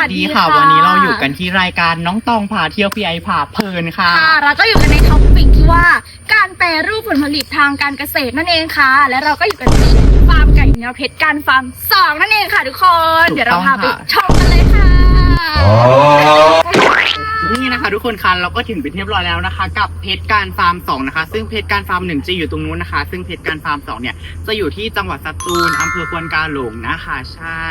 วัสดีค่ะ วันนี้เราอยู่กันที่รายการน้องตองพาเที่ยวพีไอพาเพลินค่ะค่ะเราก็อยู่กันในท็อปปิกที่ว่า การแปรรูปผลผลิตทางการเกษตรนั่นเองค่ะ และเราก็อยู่กันที่ฟาร์มไก่เนื้อเพชรการฟาร์มสองนั่นเองค่ะทุกคนถูกต้องเดี๋ยวเราพาไปค่ะชมกันเลยค่ะนี่นะคะ ทุกคนคะเราก็ถึงเป็นที่เรียบร้อยแล้วนะคะ กับเพชรการฟาร์มสองนะคะ ซึ่งเพชรการฟาร์มหนึ่งจะอยู่ตรงนู้นนะคะ ซึ่งเพชรการฟาร์มสองเนี่ยจะอยู่ที่จังหวัดสตูลอำเภอควนกาหลงนะคะ ใช่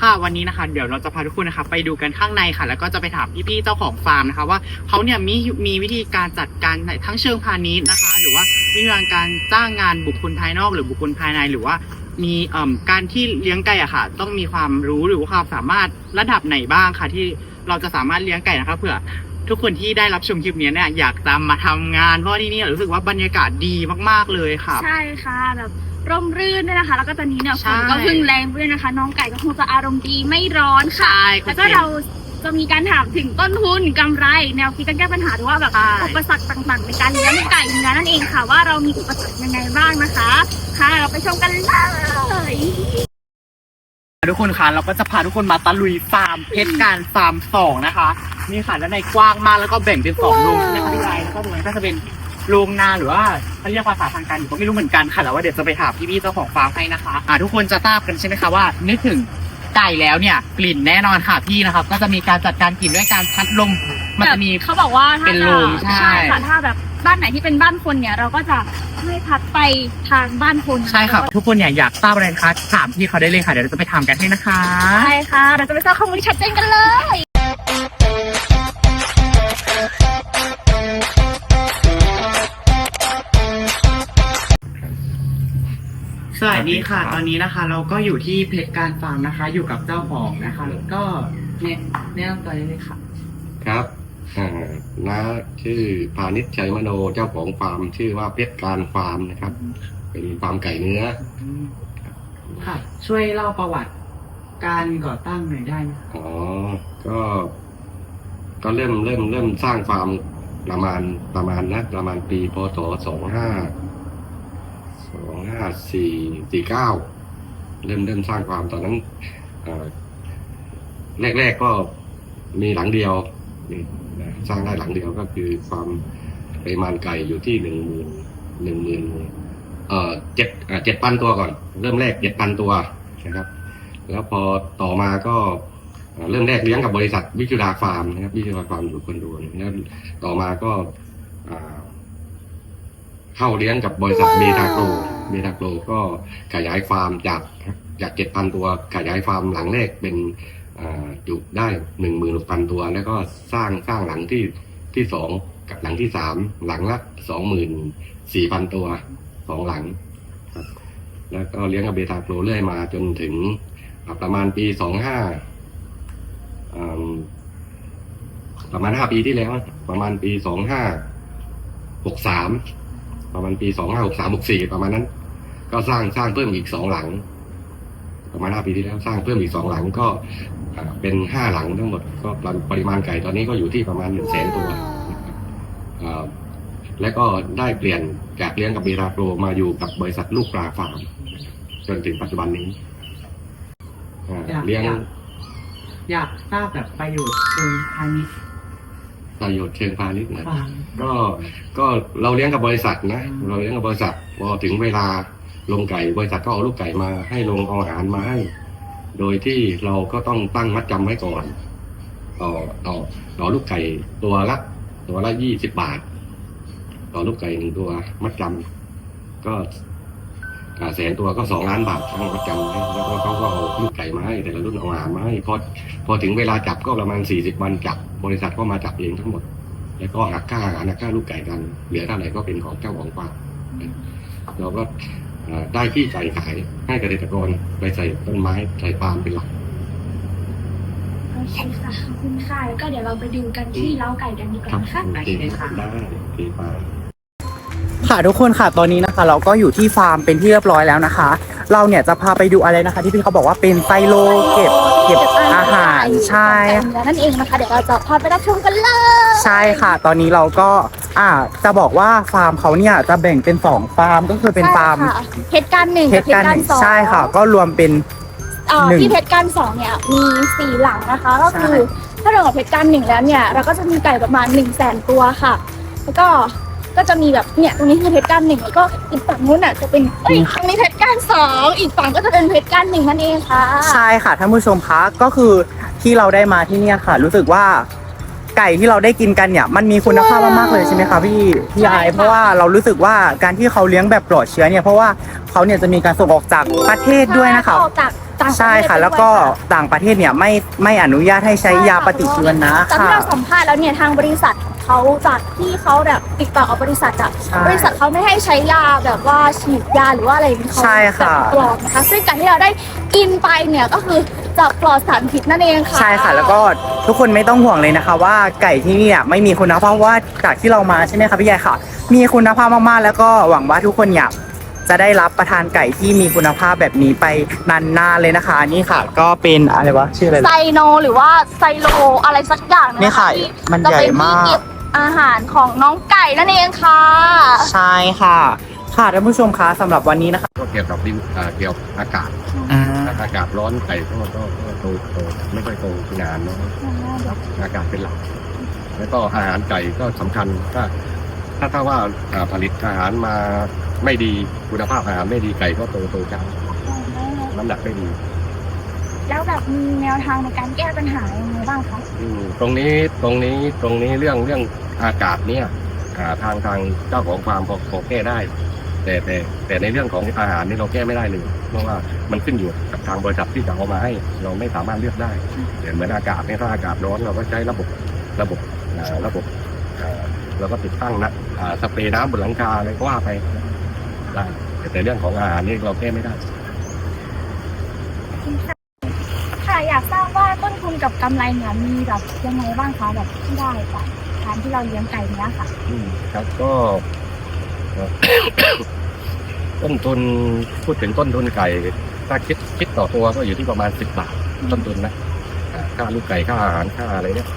ค่ะวันนี้นะคะ เดี๋ยวเราจะพาทุกคนนะคะ ไปดูกันข้างในค่ะ แล้วก็จะไปถามพี่ๆเจ้าของฟาร์มนะคะ ว่าเขาเนี่ยมีมีวิธีการจัดการในทั้งเชิงพาณิชย์นะคะ หรือว่าวิธีการจ้างงานบุคคลภายนอก หรือบุคคลภายในหรือว่ามีการที่เลี้ยงไก่อะค่ะ ต้องมีความรู้หรือว่าความสามารถระดับไหนบ้างค่ะ ที่เราจะสามารถเลี้ยงไก่นะคะเผื่อทุกคนที่ได้รับชมคลิปนี้เนี่ยอยากจะมมาทำงานเพราะที่นี่รู้สึกว่าบรรยากาศดีมากๆเลยค่ะ ใช่ค่ะแบบ ร่มรื่นด้วยนะคะ แล้วก็ตอนนี้เนี่ยใช่ฝนก็เพิ่งแรงด้วยนะคะ น้องไก่ก็คงจะอารมณ์ดีไม่ร้อนค่ะใช่แล้วก็เราจะมีการถามถึงต้นทุนกำไร แนวคิดการแก้ปัญหาหรือว่าแบบใช่อุปสรรคต่างๆ ในการเลี้ยงไก่เนื้อนั่นเองค่ะ ว่าเรามีอุปสรรคยังไงบ้างนะคะ ค่ะ เราไปชมกันเลยทุกคนคะเราก็จะพาทุกคนมาตะลุยฟาร์มเพชรการฟาร์มสองนะคะนี่ค่ะด้านในกว้างมากแล้วก็แบ่งเป็นสองโรงใช่ไหมคะพี่ไรแล้วก็ตรงนั้นก็จะเป็น โรงนาหรือว่าเขาเรียกภาษาทางการอยู่ก็ไม่รู้เหมือนกันค่ะแต่ว่าเดี๋ยวจะไปถามพี่ๆเจ้าของฟาร์มให้นะคะอ่าทุกคนจะทราบกันใช่ไหมคะว่า นึกถึงไก่แล้วเนี่ยกลิ่นแน่นอนค่ะพี่นะครับ ก็จะมีการจัดการกลิ่นด้วยการพัดลมมันจะมีเขาบอกว่าถ้าเป็นจะโรงใช่ ค่ะถ้าแบบบ้านไหนที่เป็นบ้านคนเนี่ย เราก็จะไม่พัดไปทางบ้านคนใช่ค่ะทุกคนเนี่ยอยากทราบอะไรนะคะถามพี่เขาได้เลยค่ะเดี๋ยวเราจะไปถามกันให้นะคะ ใช่ค่ะ เราจะไปทราบข้อมูลที่ชัดเจนกันเลย วัสดีค่ะ ตอนนี้นะคะ เราก็อยู่ที่เพชรการฟาร์มนะคะ อยู่กับเจ้าของนะคะแล้วก็เนี่ยแนะนำตัวได้เลยค่ะ ครับอ่าน้าชื่อพานิชชัยมโนเจ้าของฟาร์มชื่อว่าเพชรการฟาร์มนะครับ เป็นฟาร์มไก่เนื้อค่ะ ช่วยเล่าประวัติการก่อตั้งหน่อยได้ไหมคะอ๋อ ก็ ก็เริ่มเริ่มเริ่มสร้างฟาร์มประมาณประมาณนะประมาณปีพศสองห้า สองห้าสี่สี่เก้าเริ่มเริ่มสร้างฟามตอนนั้นเอ่อแรกก็มีหลังเดียวสร้างได้หลังเดียวก็คือความปริมาณไก่อยู่ที่หนึ่งหมื่นหนึ่งหมื่นเอ่อเจ็ดเจ็ดพันตัวก่อน เริ่มแรกเจ็ดพันตัวนะครับ แล้วพอต่อมาก็เริ่มแรกเลี้ยงกับบริษัทวิจุฬาฟาร์มนะครับวิจุฬาฟาร์มอยู่คนดูนแล้วต่อมาก็อ่า เข้าเลี้ยงกับบริษัทเบทาโกรเบทาโกรก็ขยายฟาร์มจากจากเจ็ดพันตัวขยายฟาร์มหลังแรกเป็นอ่าอยู่ได้หนึ่งหมื่นหกพันตัว แล้วก็สร้างสร้างหลังที่ที่สองกับหลังที่สามหลังละสองหมื่นสี่พันตัวสองหลังครับแล้วก็เลี้ยงกับเบทาโกรเรื่อยมาจนถึงประมาณปีสองห้าประมาณห้าปีที่แล้ว ประมาณปีสองห้าหกสาม ประมาณปีสองห้าหกสามหกสี่ประมาณนั้น ก็สร้างสร้างเพิ่มอีกสองหลัง ประมาณห้าปีที่แล้วสร้างเพิ่มอีกสองหลังก็อ่าเป็นห้าหลังทั้งหมดก็ปริมาณไก่ตอนนี้ก็อยู่ที่ประมาณหนึ่งแสนตัวนะครับอ่าและก็ได้เปลี่ยนจากเลี้ยงกับเบราโปรมาอยู่กับบริษัทลูกปลาฟาร์มจนถึงปัจจุบันนี้อ่าอยากเลี้ยงอยากอยากทราบแบบประโยชน์เชิงพาณิชย์ ประโยชน์เชิงพาณิชย์นะฟาร์มก็ก็เราเลี้ยงกับบริษัทนะอืมเราเลี้ยงกับบริษัทพอถึงเวลาลงไก่บริษัทก็เอาลูกไก่มาให้ลงเอาอาหารมาให้ โดยที่เราก็ต้องตั้งมัดจำไว้ก่อนต่อต่อต่อลูกไก่ตัวละตัวละยี่สิบบาท ต่อลูกไก่หนึ่งตัวมัดจำก็อ่า แสนตัวก็สองล้านบาททั้งมัดจำไว้แล้วก็เขาก็เอาลูกไก่มาให้แต่ละรุ่นเอาอาหารมาให้พอพอถึงเวลาจับก็ประมาณสี่สิบวันจับบริษัทก็มาจับเองทั้งหมด แล้วก็หักค่าอาหารหักค่าลูกไก่กันเหลือเท่าไหร่ก็เป็นของเจ้าของฟาร์มเราก็เอ่อได้ที่ไก่ขายให้เกษตรกรไปใส่ต้นไม้ใส่ปาล์มเป็นหลักโอเคค่ะขอบคุณค่ะแล้วก็เดี๋ยวเราไปดูกันที่เล้าไก่กันดีกว่านะคะโอเคได้โอเคไป ค่ะทุกคนค่ะตอนนี้นะคะ เราก็อยู่ที่ฟาร์มเป็นที่เรียบร้อยแล้วนะคะ เราเนี่ยจะพาไปดูอะไรนะคะ ที่พี่เขาบอกว่าเป็นไซโลเก็บเก็บอาหารใช่แล้วนั่นเองนะคะเดี๋ยวเราจะพาไปรับชมกันเลยใช่ค่ะ ตอนนี้เราก็อ่าจะบอกว่าฟาร์มเขาเนี่ยจะแบ่งเป็นสองฟาร์มก็คือเป็นฟาร์มใช่ค่ะเพชรการหนึ่งเพกับชรการหนึ่งสองใช่ค่ะ ก็รวมเป็นเอ่อหนึ่งที่เพชรการสองเนี่ยมีสี่หลังนะคะ ก็คือใช่ถ้าเรากับเพชรการหนึ่งแล้วเนี่ย เราก็จะมีไก่ประมาณหนึ่งแสนตัวค่ะ แล้วก็ ก็จะมีแบบเนี่ยตรงนี้คือเพชรการหนึ่งแล้วก็อีกฝั่งนู้นอะจะเป็นเอ้ยตรงนี้เพชรการสองอีกฝั่งก็จะเป็นเพชรการหนึ่งนั่นเองค่ะ ใช่ค่ะท่านผู้ชมคะก็คือที่เราได้มาที่เนี่ยค่ะ รู้สึกว่าไก่ที่เราได้กินกันเนี่ยมันมีคุณภาพมากๆเลยใช่ไหมคะพี่พี่ไอใช่ค่ะเพราะว่าเรารู้สึกว่าการที่เขาเลี้ยงแบบปลอดเชื้อเนี่ยเพราะว่าเขาเนี่ยจะมีการส่งออกจากประเทศด้วยนะคะออกจากต่างประเทศใช่ค่ะด้วยแล้วก็ต่างประเทศเนี่ยไม่ไม่อนุญาตให้ใช้ยาปฏิชีวนะจากที่ค่ะเราสัมภาษณ์แล้วเนี่ยทางบริษัทของ เขาจากที่เขาแบบติดต่อกับบริษัทอะใช่บริษัทเขาไม่ให้ใช้ยาแบบว่าฉีดยาหรือว่าอะไรอย่างนี้เขาใช่ค่ะ แบบปลอดนะคะซึ่งการที่เราได้กินไปเนี่ยก็คือจะปลอดสารพิษนั่นเองค่ะ ใช่ค่ะ แล้วก็ทุกคนไม่ต้องห่วงเลยนะคะ ว่าไก่ที่นี่อะไม่มีคุณภาพเพราะว่าจากที่เรามาใช่ไหมคะพี่ใหญ่ค่ะ มีคุณภาพมากๆ แล้วก็หวังว่าทุกคนเนี่ยจะได้รับประทานไก่ที่มีคุณภาพแบบนี้ไปนานๆเลยนะคะ นี่ค่ะ ก็เป็นอะไรวะชื่ออะไรไซโนหรือว่าไซโลอะไรสักอย่างนี่ค่ะที่มันจะใหญ่เป็นที่มาก เก็บ อาหารของน้องไก่นั่นเองค่ะ ใช่ค่ะ ค่ะท่านผู้ชมคะสำหรับวันนี้นะคะ ก็เกี่ยวกับดินอ่าเกี่ยวกับอากาศอ่าถ้าอากาศร้อนไก่ก็ก็ก็โตโตไม่ค่อยโตนานเนาะครับอากาศเป็นหลัก แล้วก็อาหารไก่ก็สำคัญถ้าถ้าถ้าว่าอ่าผลิตอาหารมาไม่ดีคุณภาพอาหารไม่ดีไก่ก็โตโตช้าน้ำหนักไม่ดี แล้วแบบมีแนวทางในการแก้ปัญหายังไงบ้างคะอืมตรงนี้ตรงนี้ตรงนี้เรื่องเรื่องอากาศเนี่ยอ่าทางทางเจ้าของฟาร์มพอพอแก้ได้ แต่แต่แต่ในเรื่องของอาหารนี่เราแก้ไม่ได้เลย เพราะว่ามันขึ้นอยู่กับทางบริษัทที่จะเอามาให้ เราไม่สามารถเลือกได้เหมือนอากาศเนี่ยถ้าอากาศร้อนเราก็ใช้ระบบระบบอ่าระบบอ่าเราก็ติดตั้งนะอ่าสเปรย์น้ำบนหลังคาอะไรก็ว่าไปได้แต่แต่เรื่องของอาหารนี่เราแก้ไม่ได้ ต้นทุนกับกำไรเนี่ยมีแบบยังไงบ้างคะแบบที่ได้จากการที่เราเลี้ยงไก่เนี้ยค่ะอืมครับก็เอ่อต้นทุนพูดถึงต้นทุนไก่ ถ้าคิดคิดต่อตัวก็อยู่ที่ประมาณสิบบาทต้นทุนนะอ่าค่าลูกไก่ค่าอาหารค่าอะไรเนี่ย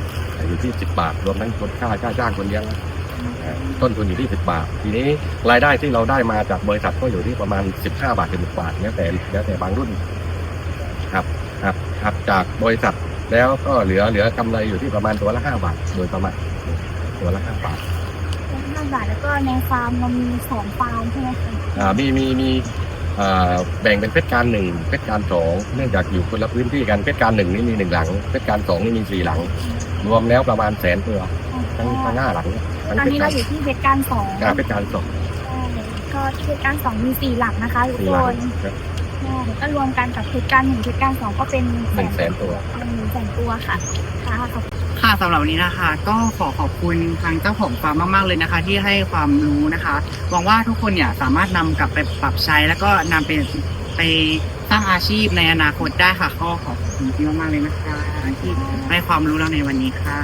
อยู่ที่สิบบาทรวมทั้งคนค่าค่าจ้างคนเลี้ยงนะอ่าต้นทุนอยู่ที่สิบบาท ทีนี้รายได้ที่เราได้มาจากบริษัทก็อยู่ที่ประมาณสิบห้าบาทถึงสิบบาทแล้วแต่แล้วแต่บางรุ่นครับ ครับครับจากบริษัทแล้วก็เหลือเหลือกำไรอยู่ที่ประมาณตัวละห้าบาทโดยประมาณตัวละห้าบาทห้าบาทแล้วก็ในฟาร์มเรามีสองฟาร์มใช่ไหมคะอ่ามีมีมีอ่าแบ่งเป็นเพชรการหนึ่งเพชรการสองเนื่องจากอยู่คนละพื้นที่กันเพชรการหนึ่งนี่มีหนึ่งหลังเพชรการสองนี่มีสี่หลัง รวมแล้วประมาณแสนตัวทั้งทั้งห้าหลังเนี่ยทั้งตอนเพชนี้รเราการอยู่ที่เพชรการสองอ่าเพชรการสองก็ที่เพชรการสองมีสี่หลักนะคะทุกสี่คหลังนครับใช่ ก็รวมกันกับเพชรการหนึ่งเพชรการสองก็เป็นหนึ่งแสนตัวหนึ่งแสนตัวค่ะค่ะขอบคุณค่ะสำหรับวันนี้นะคะ ก็ขอขอบคุณทางเจ้าของฟาร์มมาก ๆ เลยนะคะ ที่ให้ความรู้นะคะหวังว่าทุกคนเนี่ยสามารถนำกลับไปปรับใช้ แล้วก็นำไปไปสร้างอาชีพในอนาคตได้ค่ะก็ขอบคุณที่มากๆเลยนะคะที่ให้ความรู้เราในวันนี้ค่ะ